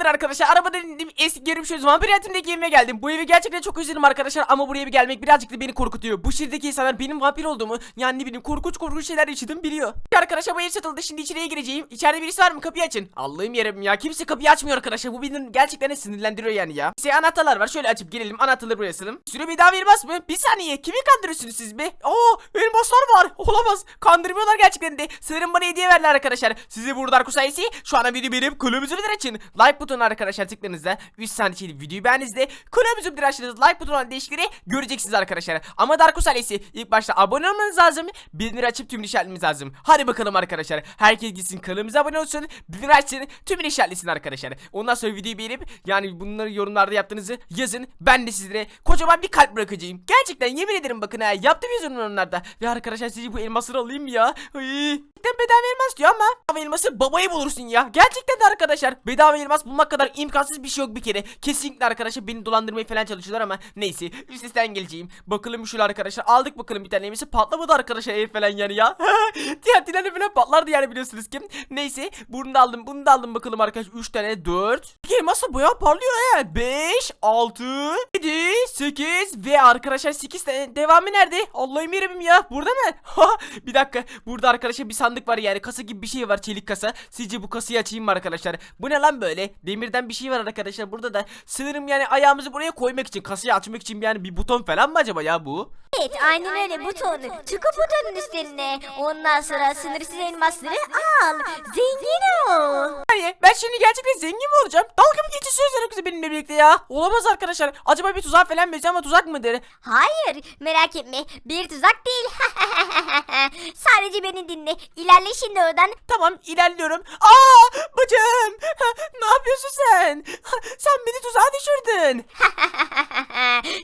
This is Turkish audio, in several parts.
Tamamdır arkadaşlar arabada indim eski görmüşüz vampir hayatımdaki evime geldim. Bu evi gerçekten çok özledim arkadaşlar ama buraya bir gelmek birazcık da beni korkutuyor. Bu şehirdeki insanlar benim vampir olduğumu yani ne bileyim korkunç korkunç şeyler yaşadığımı biliyor. Arkadaşlar bu ev satıldı şimdi içeriye gireceğim. İçeride birisi var mı kapıyı açın. Allah'ım yarabbi ya kimse kapıyı açmıyor arkadaşlar bu beni gerçekten sinirlendiriyor yani ya. Size anahtarlar var şöyle açıp girelim anahtarları buraya asalım. Süre bir daha vermez mi? Bir saniye kimi kandırıyorsunuz siz be? Oo elmaslar var olamaz kandırmıyorlar gerçekten de. Sanırım bana hediye verdiler arkadaşlar. Size burada Darko sayesi şu anda video benim kulübümüzü bir açın. Like butonu arkadaşlar tıkladığınızda 3 saniyelik videoyu beğendiğinizde kulübümüzü bir açtığınız like butonu değişikleri göreceksiniz arkadaşlar. Ama Darko sayesi ilk başta abone olmanız lazım. Bildirim açıp tüm işaretlemeniz lazım. Hadi bakalım arkadaşlar. Herkes gitsin kanalımıza abone olsun. Bildirim açsın. Tüm işaretlesin arkadaşlar. Ondan sonra videoyu beğenip yani bunları yorumlarda yaptığınızı yazın. Ben de sizlere kocaman bir kalp bırakacağım. Gerçekten yemin ederim bakın ha. Yaptım yazın yorumlarda. Ve arkadaşlar sizce bu elmasları alayım ya? Ay. Gerçekten bedava elmas diyor ama elması babayı bulursun ya. Gerçekten de arkadaşlar bedava elmas bulmak kadar imkansız bir şey yok bir kere. Kesinlikle arkadaşlar beni dolandırmaya falan çalışıyorlar ama neyse üstesinden geleceğim. Bakalım şöyle arkadaşlar aldık bakalım bir tane elması patlamadı arkadaşlar ev falan yani ya. Diğerleri falan patlardı yani biliyorsunuz ki. Neyse bunu da aldım bunu da aldım bakalım arkadaşlar 3 tane 4. Bir elmas da bayağı parlıyor he. 5 6 7 8 ve arkadaşlar 8 tane devamı nerede? Allah'ım yarabbim ya burada mı? bir dakika burada arkadaşlar bir sandık var yani kasa gibi bir şey var çelik kasa. Sizce bu kasayı açayım mı arkadaşlar? Bu ne lan böyle? Demirden bir şey var arkadaşlar burada da. Sanırım yani ayağımızı buraya koymak için kasayı açmak için yani bir buton falan mı acaba ya bu? Evet aynen öyle buton. Tıkı butonun üstüne. Ondan sonra sınırsız elmasları al. Zengin ol. Yani ben şimdi gerçekten zengin mi olacağım? Dalga mı geçiyorsunuz yoksa benimle birlikte ya? Olamaz arkadaşlar. Acaba bir tuzak falan benziyor ama tuzak mıdır? Hayır merak etme bir tuzak değil. Sadece beni dinle. İlerle şimdi oradan. Tamam ilerliyorum. Aa bacım. ne yapıyorsun sen? sen beni tuzağa düşürdün.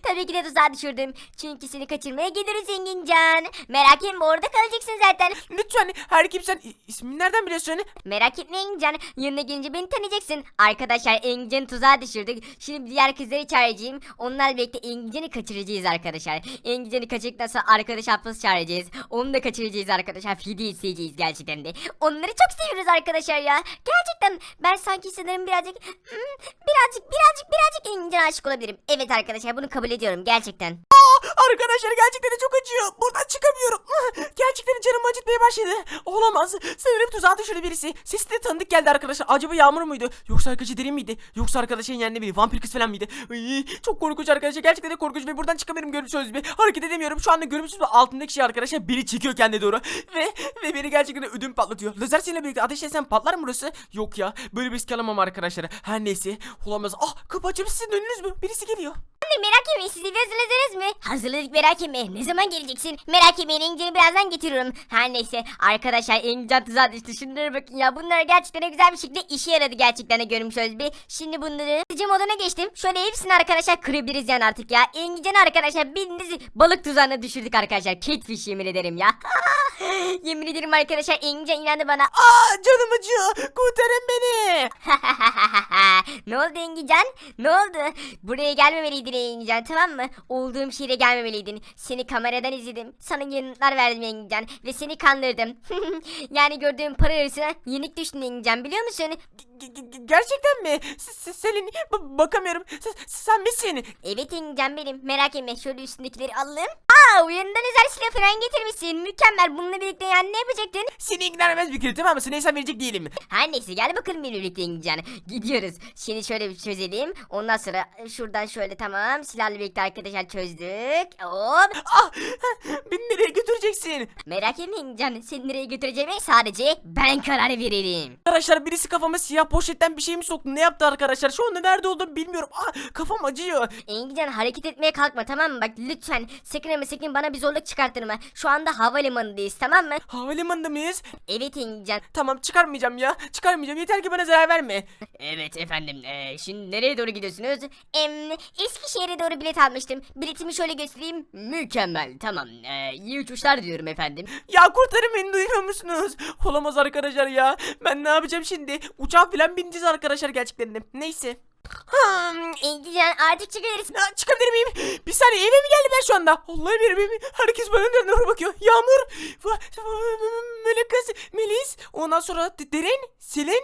Tabii ki de tuzağa düşürdüm. Çünkü seni kaçırmaya geliriz Zengincan. Merak etme orada kalacaksın zaten. Lütfen her kim sen İ- ismini nereden biliyorsun? Merak etme Engincan. Yanına gelince beni tanıyacaksın. Arkadaşlar Engincan'ı tuzağa düşürdük. Şimdi diğer kızları çağıracağım. Onlarla birlikte Engincan'ı kaçıracağız arkadaşlar. Engincan'ı kaçırdıktan sonra arkadaş hafız çağıracağız. Onu da kaçıracağız arkadaşlar. Fidye isteyeceğiz gerçekten de. Onları çok seviyoruz arkadaşlar ya. Gerçekten ben sanki sanırım birazcık hmm, birazcık birazcık birazcık Engincan'a aşık olabilirim. Evet arkadaşlar bunu kabul ediyorum gerçekten. Arkadaşlar gerçekten çok acıyor. Buradan çıkamıyorum. Gerçekten canımı acıtmaya başladı. Olamaz. Sanırım tuzağa düşürdü birisi. Sesi de tanıdık geldi arkadaşlar. Acaba Yağmur muydu? Yoksa arkadaşı derin miydi? Yoksa arkadaşın yerine bir vampir kız falan mıydı? Ay, çok korkunç arkadaşlar. Gerçekten de korkunç ve buradan çıkamıyorum görmüşsünüz bir. Hareket edemiyorum. Şu anda görmüşsünüz ve altındaki şey arkadaşlar biri çekiyor kendine doğru. Ve ve beni gerçekten de ödüm patlatıyor. Lazer seninle birlikte ateşlesem patlar mı burası? Yok ya. Böyle bir risk alamam arkadaşlar. Her neyse. Olamaz. Ah kapı açılmış sizin önünüz mü? Birisi geliyor. Anne merak etmeyin sizi bir hazırladınız mı? Hazırladık merak etme. Ne zaman geleceksin? Merak etmeyin Engincan'ı birazdan getiriyorum. Her neyse arkadaşlar Engincan tuzağa düştü. Şunlara bakın ya bunlar gerçekten de güzel bir şekilde işe yaradı gerçekten de görmüşüz bir. Şimdi bunları sıcı moduna geçtim. Şöyle hepsini arkadaşlar kırabiliriz yani artık ya. Engincan'ı arkadaşlar bildiğiniz balık tuzağına düşürdük arkadaşlar. Catfish yemin ederim ya. yemin ederim arkadaşlar Engincan inandı bana. Aa canım acıyor. Kurtarın beni. ne oldu Engincan? Ne oldu? Buraya gelmemeliydin Engincan tamam mı? Olduğum şehre gelmemeliydin. Seni kameradan izledim. Sana yanıtlar verdim Engincan. Ve seni kandırdım. yani gördüğüm para hırsına yenik düştün Engincan biliyor musun? Ge- Gerçekten mi? Selin bakamıyorum. S- sen misin? Evet Engincan benim. Merak etme şöyle üstündekileri alalım. Aa yanından özel silah falan getirmişsin. Mükemmel. Bununla birlikte yani ne yapacaktın? Seni ilgilenmez bir kere tamam mı? Sana hesap verecek değilim. Her neyse gel bakalım benimle birlikte Engincan. Gidiyoruz. Seni şöyle bir çözelim. Ondan sonra şuradan şöyle tamam. Silahla birlikte arkadaşlar çözdük. Hop. Ah! Beni nereye götüreceksin? Merak etme Engincan. Seni nereye götüreceğime sadece ben karar veririm. Arkadaşlar birisi kafama siyah poşetten bir şey mi soktu? Ne yaptı arkadaşlar? Şu anda nerede olduğumu bilmiyorum. Ah kafam acıyor. Engincan hareket etmeye kalkma tamam mı? Bak lütfen sakın ama sakın bana bir zorluk çıkartırma. Şu anda havalimanındayız tamam mı? Havalimanında mıyız? Evet Engincan. Tamam çıkarmayacağım ya. Çıkarmayacağım. Yeter ki bana zarar verme. Evet efendim. Ee, şimdi nereye doğru gidiyorsunuz? Em, Eskişehir'e doğru bilet almıştım. Biletimi şöyle göstereyim. Mükemmel. Tamam. Ee, iyi uçuşlar diyorum efendim. Ya kurtarın beni duyuyor musunuz? Olamaz arkadaşlar ya. Ben ne yapacağım şimdi? Uçağa falan bineceğiz arkadaşlar gerçekten de. Neyse. Hmm, Engincan artık çıkabiliriz. Ya, çıkabilir miyim? Bir saniye eve mi geldim ben şu anda? Allah'ım yerim Herkes bana nereden doğru bakıyor. Yağmur. Va- va- Melek kız. Melis. Ondan sonra D- Derin. Selin.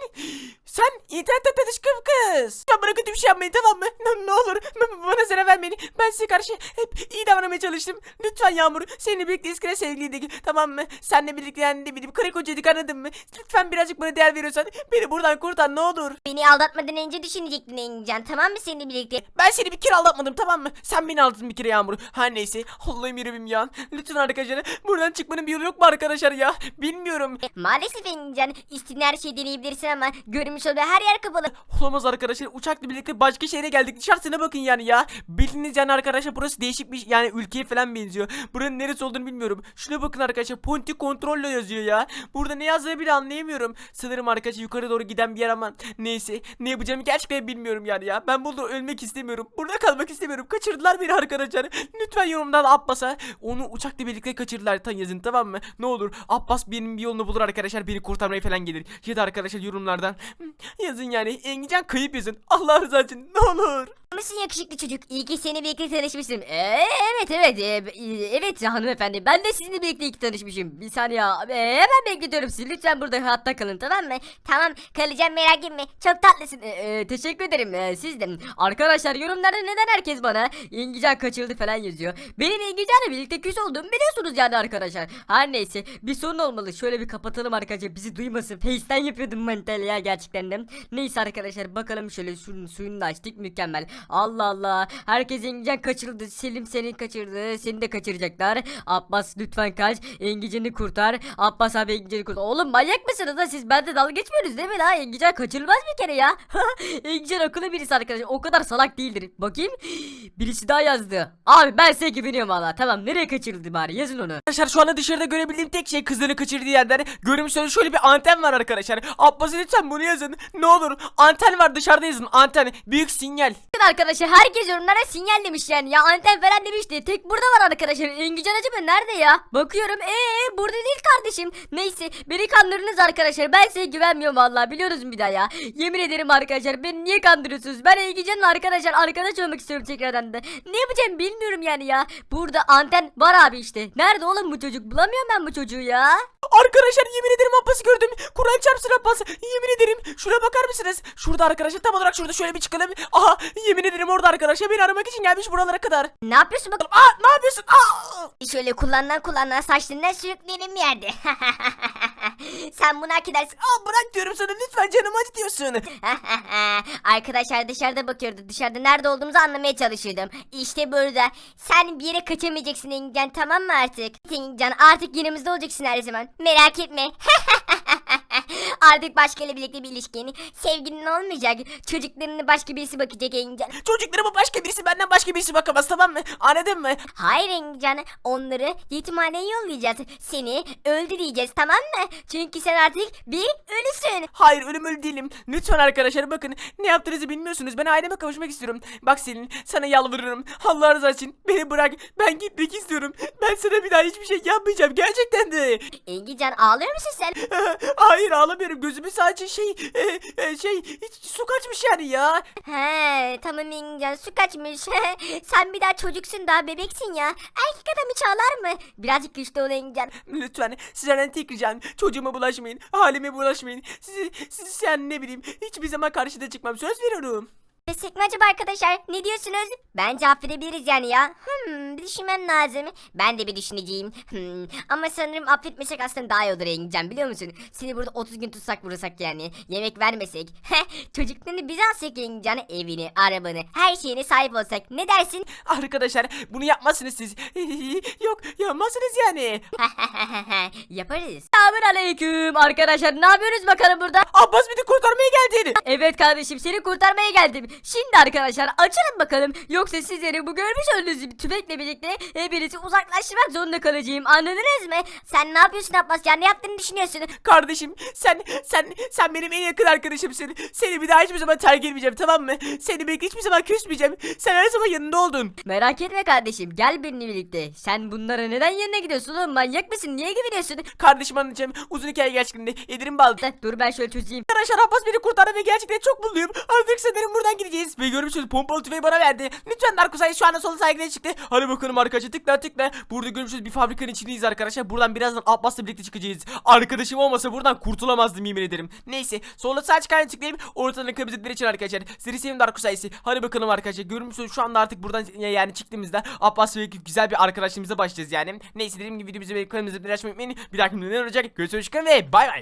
Sen internette tanışkın kız. Ya bana kötü bir şey yapmayın tamam mı? Ne, ne olur bana zarar vermeyin. Ben size karşı hep iyi davranmaya çalıştım. Lütfen Yağmur. Seninle birlikte eskiden sevgiliydik. Tamam mı? Seninle birlikte yani ne bileyim karı kocaydık anladın mı? Lütfen birazcık bana değer veriyorsan beni buradan kurtar ne olur. Beni aldatmadan önce düşünecektin Engincan tamam mı seninle birlikte? Ben seni bir kere aldatmadım tamam mı? Sen beni aldattın bir kere Yağmur. Her neyse. Allah'ım yürübüm ya. Lütfen arkadaşlar buradan çıkmanın bir yolu yok mu arkadaşlar ya? Bilmiyorum. Maalesef Engincan istediğin her şeyi deneyebilirsin ama görmüş olduğu her yer kapalı. Olamaz arkadaşlar. Uçakla birlikte başka şehre geldik. Dışarısına bakın yani ya. Bildiğiniz yani arkadaşlar burası değişik bir yani ülkeye falan benziyor. Buranın neresi olduğunu bilmiyorum. Şuna bakın arkadaşlar. Ponti kontrolle yazıyor ya. Burada ne yazdığını bile anlayamıyorum. Sanırım arkadaşlar yukarı doğru giden bir yer ama neyse. Ne yapacağımı gerçekten bilmiyorum yani ya. Ben burada ölmek istemiyorum. Burada kalmak istemiyorum. Kaçırdılar beni arkadaşlar. Lütfen yorumdan Abbas'a onu uçakla birlikte kaçırdılar tan yazın tamam mı? Ne olur Abbas benim bir yolunu bulur arkadaşlar. Beni kurtarmaya falan gelir. Ya da arkadaşlar yorumlardan "Hı, yazın yani. Engincan kayıp yazın. Allah rızası için ne olur. Mısın yakışıklı çocuk? İyi ki seni birlikte tanışmıştım. Ee, evet evet ee, e, evet hanımefendi ben de sizinle birlikte ilk tanışmışım. Bir saniye. Ee, hemen bekletiyorum sizi lütfen burada hatta kalın tamam mı? Tamam kalacağım merak etme çok tatlısın. Ee, e, teşekkür ederim ee, siz de. Arkadaşlar yorumlarda neden herkes bana İngilizce kaçırıldı falan yazıyor. Benim İngilizceyle birlikte küs olduğumu biliyorsunuz yani arkadaşlar. Her neyse bir sorun olmalı. Şöyle bir kapatalım arkadaşlar bizi duymasın. Face'ten yapıyordum mantel ya gerçekten de. Neyse arkadaşlar bakalım şöyle şunun suyunu da açtık mükemmel. Allah Allah. Herkes İngilizce kaçırıldı. Selim seni kaçırdı. Seni de kaçıracaklar. Abbas lütfen kaç. İngilizceni kurtar. Abbas abi İngilizceni kurtar. Oğlum manyak mısınız da siz bende dalga geçmiyorsunuz değil mi la? İngilizce kaçırılmaz bir kere ya. İngilizce akıllı birisi arkadaşlar. O kadar salak değildir. Bakayım. Birisi daha yazdı. Abi ben size güveniyorum valla. Tamam nereye kaçırıldı bari yazın onu. Arkadaşlar şu anda dışarıda görebildiğim tek şey kızları kaçırdığı yerler. Görmüşseniz şöyle bir anten var arkadaşlar. Abbas'a lütfen bunu yazın. Ne olur. Anten var dışarıda yazın. Anten. Büyük sinyal. Bakın arkadaşlar herkes yorumlara sinyal demiş yani ya anten falan demişti. Tek burada var arkadaşlar. İngilizce acaba nerede ya? Bakıyorum ee burada değil kardeşim. Neyse beni kandırdınız arkadaşlar. Ben size güvenmiyorum vallahi biliyoruz bir daha ya. Yemin ederim arkadaşlar beni niye kandırıyorsunuz? Ben İngilizcenin arkadaşlar arkadaş olmak istiyorum tekrardan da. Ne yapacağım bilmiyorum yani ya. Burada anten var abi işte. Nerede oğlum bu çocuk? Bulamıyorum ben bu çocuğu ya. Arkadaşlar yemin ederim Abbas'ı gördüm. Kur'an çarpsın Abbas. Yemin ederim. Şuraya bakar mısınız? Şurada arkadaşlar tam olarak şurada şöyle bir çıkalım. Aha yemin ederim orada arkadaşlar beni aramak için gelmiş buralara kadar. Ne yapıyorsun bakalım? Aa ne yapıyorsun? Aa! Şöyle kullanılan kullanılan saçlarından sürükleyelim yerde. Sen bunu hak edersin. Aa bırak diyorum sana lütfen canımı acıtıyorsun. Arkadaşlar dışarıda bakıyordu. Dışarıda nerede olduğumuzu anlamaya çalışıyordum. İşte burada. Sen bir yere kaçamayacaksın Engin tamam mı artık? Engin artık yanımızda olacaksın her zaman. Merak etme. artık başkayla birlikte bir ilişkin. Sevgilin olmayacak. Çocuklarını başka birisi bakacak Engin. Çocuklarıma başka birisi benden başka birisi bakamaz tamam mı? Anladın mı? Hayır Engin onları yetimhaneye yollayacağız. Seni öldü diyeceğiz tamam mı? Çünkü sen artık bir ölüsün. Hayır ölüm ölü değilim. Lütfen arkadaşlar bakın ne yaptığınızı bilmiyorsunuz. Ben aileme kavuşmak istiyorum. Bak Selin sana yalvarırım. Allah rızası için beni bırak. Ben gitmek istiyorum. Ben sana bir daha hiçbir şey yapmayacağım. Gerçekten de. Engincan ağlıyor musun sen? Hayır ağlamıyorum. Gözümü sadece şey e, e, şey hiç su kaçmış yani ya. He tamam Engincan su kaçmış. sen bir daha çocuksun daha bebeksin ya. Erkek adam hiç ağlar mı? Birazcık güçlü ol Engincan. Lütfen sizlerden tek ricam çocuğuma bulaşmayın. Halime bulaşmayın. Sizi, sizi sen ne bileyim hiçbir zaman karşıda çıkmam. Söz veriyorum. Destek mi acaba arkadaşlar? Ne diyorsunuz? Bence affedebiliriz yani ya. Hmm, bir düşünmem lazım. Ben de bir düşüneceğim. Hmm, ama sanırım affetmesek aslında daha iyi olur Engincan biliyor musun? Seni burada 30 gün tutsak vursak yani. Yemek vermesek. Çocuklarını biz alsak Engincan. Evini, arabanı, her şeyine sahip olsak. Ne dersin? Arkadaşlar bunu yapmazsınız siz. Yok yapmazsınız yani. Yaparız. Selamun aleyküm arkadaşlar ne yapıyorsunuz bakalım burada? Abbas beni kurtarmaya geldi. Evet kardeşim seni kurtarmaya geldim. Şimdi arkadaşlar açalım bakalım. Yoksa sizleri bu görmüş olduğunuz gibi tüfekle birlikte hepinizi uzaklaştırmak zorunda kalacağım. Anladınız mı? Sen ne yapıyorsun Abbas ya? Ne yaptığını düşünüyorsun? Kardeşim sen sen sen benim en yakın arkadaşımsın. Seni bir daha hiçbir zaman terk etmeyeceğim tamam mı? Seni belki hiçbir zaman küsmeyeceğim. Sen her zaman yanında oldun. Merak etme kardeşim gel benimle birlikte. Sen bunlara neden yanına gidiyorsun oğlum manyak mısın? Niye güveniyorsun? Kardeşim anlayacağım. Uzun hikaye gerçekten de. Ederim baldı. Dur ben şöyle çözeyim. Arkadaşlar Abbas beni kurtardı ve gerçekten çok mutluyum. Artık sanırım buradan. Gideceğiz. Ve görmüşsünüz pompalı tüfeği bana verdi. Lütfen Dark Kusay şu anda sol saygıya çıktı. Hadi bakalım arkadaşlar tıkla tıkla. Burada görmüşsünüz bir fabrikanın içindeyiz arkadaşlar. Buradan birazdan Abbas'la birlikte çıkacağız. Arkadaşım olmasa buradan kurtulamazdım yemin ederim. Neyse sola sağ çıkan tıklayayım. Ortadan kırmızı için arkadaşlar. Seri sevim Dark Kusay'sı. Hadi bakalım arkadaşlar. Görmüşsünüz şu anda artık buradan yani çıktığımızda Abbas ve güzel bir arkadaşımıza başlayacağız yani. Neyse dediğim gibi videomuzu beğenip kanalımıza bir açmayı unutmayın. Bir dahaki videoda ne olacak? Görüşürüz ve bay bay.